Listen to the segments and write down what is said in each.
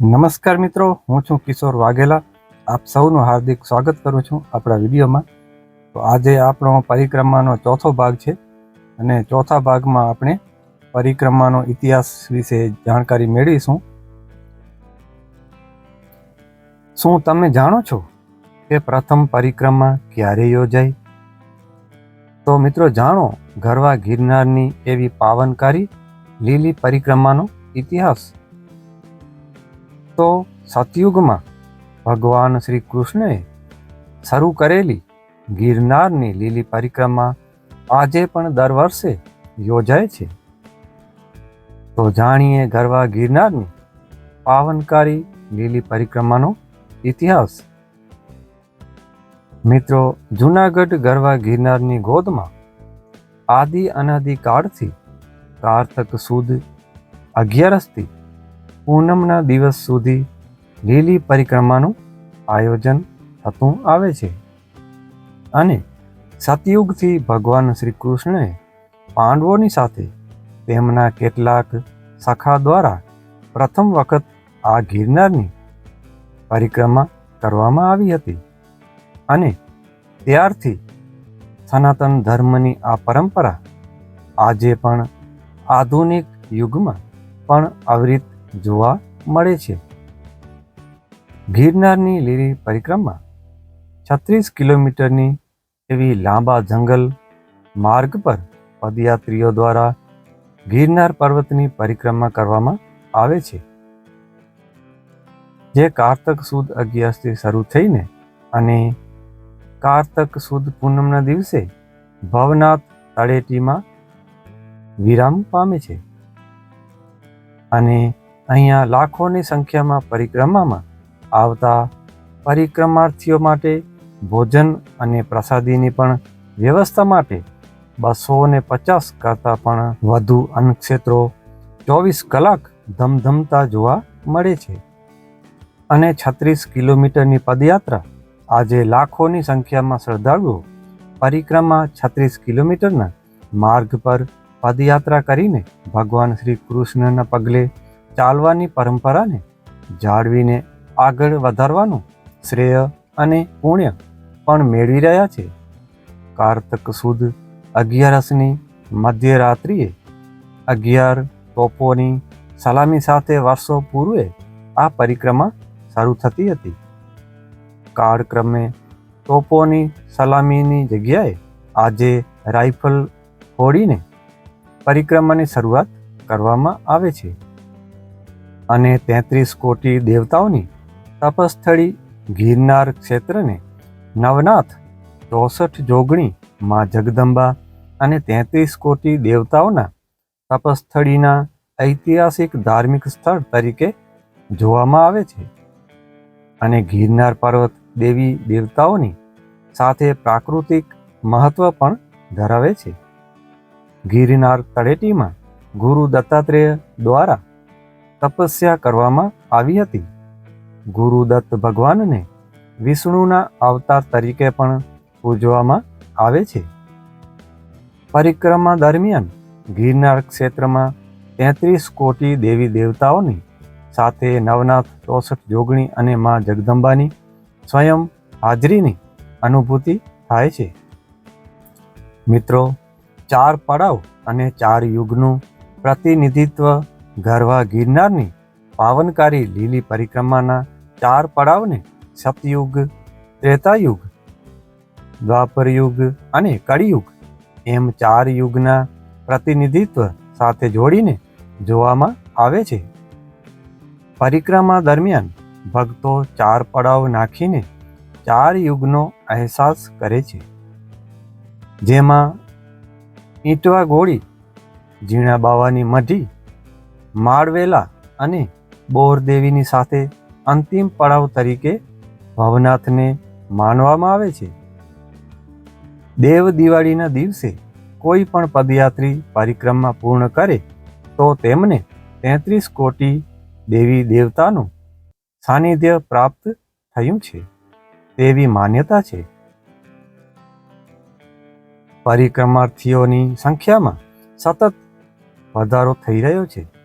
નમસ્કાર મિત્રો, હું છું કિશોર વાઘેલા. આપ સૌનું હાર્દિક સ્વાગત કરું છું આપણા વિડીયોમાં. તો આજે આપણો પરિક્રમાનો ચોથો ભાગ છે અને ચોથા ભાગમાં આપણે પરિક્રમાનો ઇતિહાસ વિશે જાણકારી મેળવીશું. શું તમે જાણો છો કે પ્રથમ પરિક્રમા ક્યારે યોજાઈ? તો મિત્રો, જાણો ગરવા ગિરનારની એવી પાવનકારી લીલી પરિક્રમાનો ઇતિહાસ. તો સતયુગમાં ભગવાન શ્રી કૃષ્ણએ શરૂ કરેલી ગિરનારની લીલી પરિક્રમા આજે પણ દર વર્ષે યોજાય છે. તો જાણીએ ગરવા ગિરનારની પાવનકારી લીલી પરિક્રમાનો ઇતિહાસ. મિત્રો, જૂનાગઢ ગરવા ગિરનારની ગોદમાં આદિ અનાદિ કાળથી કારતક સુદ અગિયારસથી પૂનમના દિવસ સુધી લીલી પરિક્રમાનું આયોજન થતું આવે છે. અને સતયુગથી ભગવાન શ્રી કૃષ્ણએ પાંડવોની સાથે તેમના કેટલાક સખા દ્વારા પ્રથમ વખત આ ગિરનારની પરિક્રમા કરવામાં આવી હતી. અને ત્યારથી સનાતન ધર્મની આ પરંપરા આજે પણ આધુનિક યુગમાં પણ અવિરત જોવા મળે છે. ગિરનારની લીલી પરિક્રમા છત્રીસ કિલોમીટરની એવી લાંબા જંગલ માર્ગ પર પદયાત્રીઓ દ્વારા ગિરનાર પર્વતની પરિક્રમા કરવામાં આવે છે. જે કારતક સુદ અગિયારથી શરૂ થઈને અને કારતક સુદ પૂનમના દિવસે ભવનાથ તળેટીમાં વિરામ પામે છે. અને અહીંયા લાખોની સંખ્યામાં પરિક્રમામાં આવતા પરિક્રમાર્થીઓ માટે ભોજન અને પ્રસાદીની પણ વ્યવસ્થા માટે બસો ને પચાસ કરતાં પણ વધુ અન્નક્ષેત્રો ચોવીસ કલાક ધમધમતા જોવા મળે છે. અને છત્રીસ કિલોમીટરની પદયાત્રા આજે લાખોની સંખ્યામાં શ્રદ્ધાળુઓ પરિક્રમા છત્રીસ કિલોમીટરના માર્ગ પર પદયાત્રા કરીને ભગવાન શ્રી કૃષ્ણના પગલે ચાલવાની પરંપરાને જાળવીને આગળ વધારવાનું શ્રેય અને પુણ્ય પણ મેળવી રહ્યા છે. કારતક સુદ અગિયારસની મધ્યરાત્રિએ અગિયાર તોપોની સલામી સાથે વર્ષો પૂર્વે આ પરિક્રમા શરૂ થતી હતી. કાળક્રમે તોપોની સલામીની જગ્યાએ આજે રાઇફલ ફોડીને પરિક્રમાની શરૂઆત કરવામાં આવે છે. અને તેત્રીસ કોટી દેવતાઓની તપસ્થળી ગિરનાર ક્ષેત્રને નવનાથ ચોસઠ જોગણી માં જગદંબા અને તેત્રીસ કોટી દેવતાઓના તપસ્થળીના ઐતિહાસિક ધાર્મિક સ્થળ તરીકે જોવામાં આવે છે. અને ગિરનાર પર્વત દેવી દેવતાઓની સાથે પ્રાકૃતિક મહત્વ પણ ધરાવે છે. ગિરનાર તળેટીમાં ગુરુ દત્તાત્રેય દ્વારા તપસ્યા કરવામાં આવી હતી. ગુરુદત્ત ભગવાનને વિષ્ણુના અવતાર તરીકે પણ પૂજવામાં આવે છે. પરિક્રમા દરમિયાન ગિરનાર ક્ષેત્રમાં તેત્રીસ કોટી દેવી દેવતાઓની સાથે નવનાથ, ચોસઠ જોગણી અને મા જગદંબાની સ્વયં હાજરીની અનુભૂતિ થાય છે. મિત્રો, ચાર પડાવ અને ચાર યુગનું પ્રતિનિધિત્વ ગરવા ગિરનારની પાવનકારી લીલી પરિક્રમાના ચાર પડાવને સતયુગ, ત્રેતાયુગ, દ્વાપરયુગ અને કળિયુગ એમ ચાર યુગના પ્રતિનિધિત્વ સાથે જોડીને જોવામાં આવે છે. પરિક્રમા દરમિયાન ભક્તો ચાર પડાવ નાખીને ચાર યુગનો અહેસાસ કરે છે. જેમાં ઈંટવા ગોળી, ઝીણા બાવાની મઢી માળવેલા અને બોરદેવીની સાથે અંતિમ પડાવ તરીકે ભવનાથને માનવામાં આવે છે. દેવ દિવાળીના દિવસે કોઈ પણ પદયાત્રી પરિક્રમા પૂર્ણ કરે તો તેમને તેત્રીસ કોટી દેવી દેવતાનું સાનિધ્ય પ્રાપ્ત થયું છે. તેવી માન્યતા છે. પરિક્રમાર્થીઓની સંખ્યામાં સતત વધારો થઈ રહ્યો છે.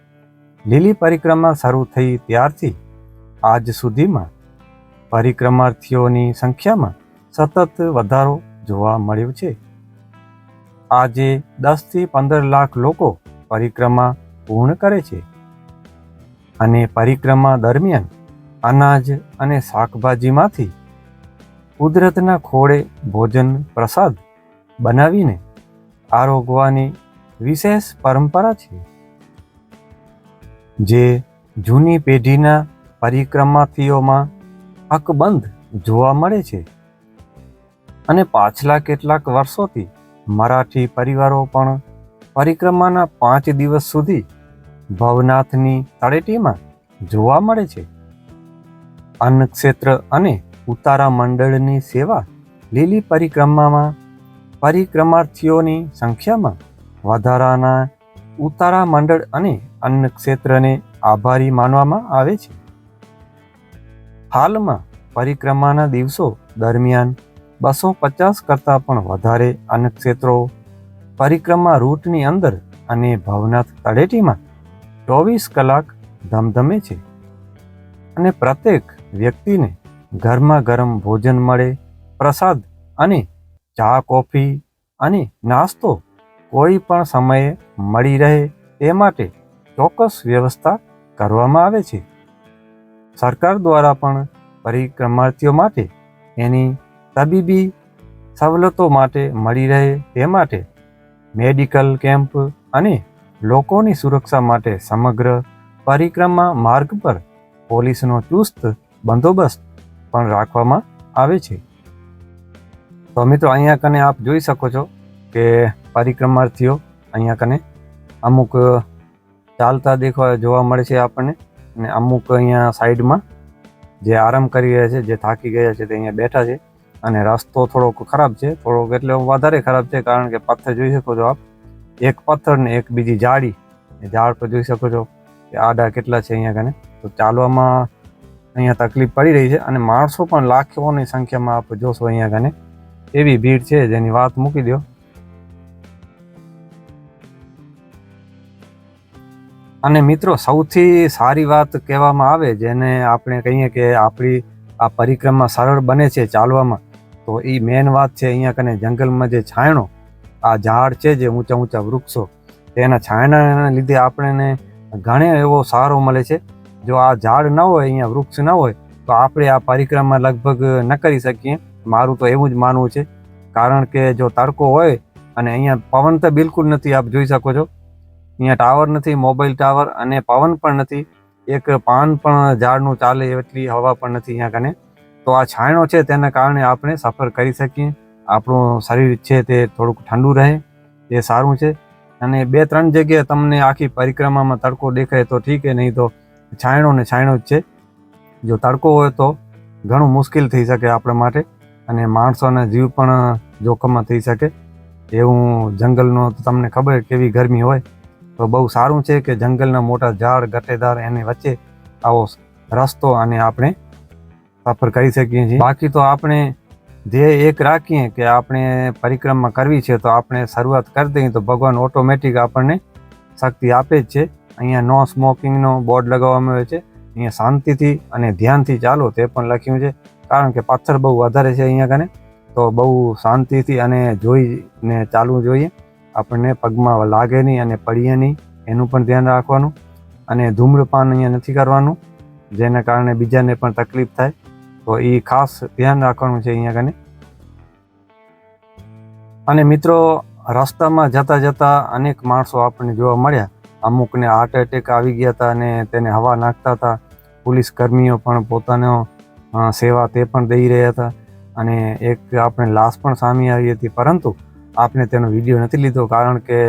લીલી પરિક્રમા શરૂ થઈ ત્યારથી આજ સુધીમાં પરિક્રમાર્થીઓની સંખ્યામાં સતત વધારો જોવા મળ્યો છે. આજે દસથી પંદર લાખ લોકો પરિક્રમા પૂર્ણ કરે છે અને પરિક્રમા દરમિયાન અનાજ અને શાકભાજીમાંથી કુદરતના ખોળે ભોજન પ્રસાદ બનાવીને આરોગવાની વિશેષ પરંપરા છે. જે જૂની પેઢીના પરિક્રમાર્થીઓમાં અકબંધ જોવા મળે છે. અને પાછલા કેટલાક વર્ષોથી મરાઠી પરિવારો પણ પરિક્રમાના પાંચ દિવસ સુધી ભવનાથની તળેટીમાં જોવા મળે છે. અન્ન ક્ષેત્ર અને ઉતારા મંડળની સેવા લીલી પરિક્રમામાં પરિક્રમાર્થીઓની સંખ્યામાં વધારાના ઉતારા મંડળ અને અન્ન ક્ષેત્રને આભારી માનવામાં આવે છે. હાલમાં પરિક્રમાના દિવસો દરમિયાન બસો પચાસ કરતાં પણ વધારે અન્ન ક્ષેત્રો પરિક્રમા રૂટની અંદર અને ભવનાથ તળેટીમાં ચોવીસ કલાક ધમધમે છે. અને પ્રત્યેક વ્યક્તિને ગરમા ગરમ ભોજન મળે, પ્રસાદ અને ચા, કોફી અને નાસ્તો કોઈ પણ સમયે મળી રહે તે માટે ચોક્કસ વ્યવસ્થા કરવામાં આવે છે. સરકાર દ્વારા પણ પરિક્રમાર્થીઓ માટે એની તબીબી સવલતો માટે મળી રહે તે માટે મેડિકલ કેમ્પ અને લોકોની સુરક્ષા માટે સમગ્ર પરિક્રમા માર્ગ પર પોલીસનો ચુસ્ત બંદોબસ્ત પણ રાખવામાં આવે છે. તો મિત્રો, અહીંયા કને આપ જોઈ શકો છો કે પરિક્રમાર્થીઓ અહીંયા કને અમુક ચાલતા દેખવા જોવા મળે છે આપણને. અને અમુક અહીંયા સાઈડમાં જે આરામ કરી રહ્યા છે, જે થાકી ગયા છે તે અહીંયા બેઠા છે. અને રસ્તો થોડોક ખરાબ છે, થોડોક એટલે વધારે ખરાબ છે, કારણ કે પથ્થર જોઈ શકો છો આપ. એક પથ્થર ને એક બીજી જાડી ઝાડ પર જોઈ શકો છો કે આડા કેટલા છે અહીંયા કને. તો ચાલવામાં અહીંયા તકલીફ પડી રહી છે અને માણસો પણ લાખોની સંખ્યામાં આપ જોશો અહીંયા કને. એવી ભીડ છે, જેની વાત મૂકી દો અને મિત્રો, સૌથી સારી વાત કહેવામાં આવે, જેને આપણે કહીએ કે આપણી આ પરિક્રમા સરળ બને છે ચાલવામાં, તો એ મેન વાત છે અહીંયા કને જંગલમાં જે છાંયણો આ ઝાડ છે જે ઊંચા ઊંચા વૃક્ષો, તેના છાંયણાના લીધે આપણને ઘણે એવો સારો મળે છે. જો આ ઝાડ ન હોય, અહીંયા વૃક્ષ ન હોય, તો આપણે આ પરિક્રમા લગભગ ન કરી શકીએ. મારું તો એવું જ માનવું છે. કારણ કે જો તડકો હોય અને અહીંયા પવન તો બિલકુલ નથી, આપ જોઈ શકો છો. અહીંયા ટાવર નથી, મોબાઈલ ટાવર અને પવન પણ નથી. એક પાન પણ ઝાડનું ચાલે એટલી હવા પણ નથી અહીંયા કને. તો આ છાંયડો છે તેના કારણે આપણે સફર કરી શકીએ. આપણું શરીર છે તે થોડુંક ઠંડુ રહે એ સારું છે. અને બે ત્રણ જગ્યાએ તમને આખી પરિક્રમામાં તડકો દેખાય તો ઠીક નહીં તો છાંયડો ને છાંયડો જ છે. જો તડકો હોય તો ઘણું મુશ્કેલ થઈ શકે આપણા માટે અને માણસોના જીવ પણ જોખમમાં થઈ શકે. એવું જંગલનો તમને ખબર કેવી ગરમી હોય. તો બહુ સારું છે કે જંગલના મોટા ઝાડ ગટેદાર એની વચ્ચે આવો રસ્તો અને આપણે સફર કરી શકીએ છીએ. બાકી તો આપણે ધ્યેય એક રાખીએ કે આપણે પરિક્રમા કરવી છે તો આપણે શરૂઆત કરી દઈએ તો ભગવાન ઓટોમેટિક આપણને શક્તિ આપે જ છે. અહીંયા નો સ્મોકિંગનો બોર્ડ લગાવવામાં આવ્યો છે. અહીંયા શાંતિથી અને ધ્યાનથી ચાલો તે પણ લખ્યું છે. કારણ કે પાથર બહુ વધારે છે અહીંયા કને. તો બહુ શાંતિથી અને જોઈને ચાલવું જોઈએ. આપણને પગમાં લાગે નહીં અને પડીએ નહીં, એનું પણ ધ્યાન રાખવાનું અને ધૂમ્રપાન અહીંયા નથી કરવાનું, જેના કારણે બીજાને પણ તકલીફ થાય. તો એ ખાસ ધ્યાન રાખવાનું છે અહીંયા કને. અને મિત્રો, રસ્તામાં જતા જતા અનેક માણસો આપણને જોવા મળ્યા. અમુકને હાર્ટ એટેક આવી ગયા હતા અને તેને હવા નાખતા હતા. પોલીસ કર્મીઓ પણ પોતાનો સેવા તે પણ દઈ રહ્યા હતા. અને એક આપણે લાશ પણ સામે આવી હતી. પરંતુ આપણે તેનો વીડિયો નથી લીધો કારણ કે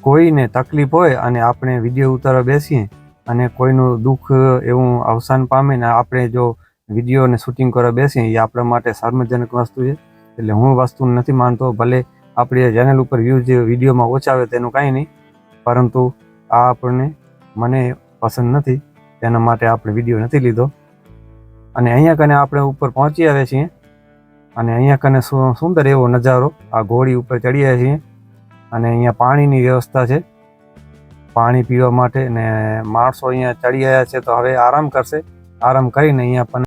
કોઈને તકલીફ હોય અને આપણે વીડિયો ઉતારવા બેસીએ અને કોઈનું દુઃખ એવું અવસાન પામે ને આપણે જો વીડિયો અને શૂટિંગ કરવા બેસીએ, એ આપણા માટે શર્મજનક વસ્તુ છે. એટલે હું વસ્તુ નથી માનતો, ભલે આપણી ચેનલ ઉપર વ્યૂઝ વિડીયોમાં ઓછા આવે તેનું કાંઈ નહીં, પરંતુ આ આપણને મને પસંદ નથી. તેના માટે આપણે વીડિયો નથી લીધો. અને અહીંયા કને આપણે ઉપર પહોંચી આવ્યા છીએ. અને અહીંયા કને સુંદર એવો નજારો. આ ઘોડી ઉપર ચડી આવ્યા છીએ. અને અહીંયા પાણીની વ્યવસ્થા છે. પાણી પીવા માટે ને માણસો અહીંયા ચડી આવ્યા છે તો હવે આરામ કરશે. આરામ કરીને અહીંયા પણ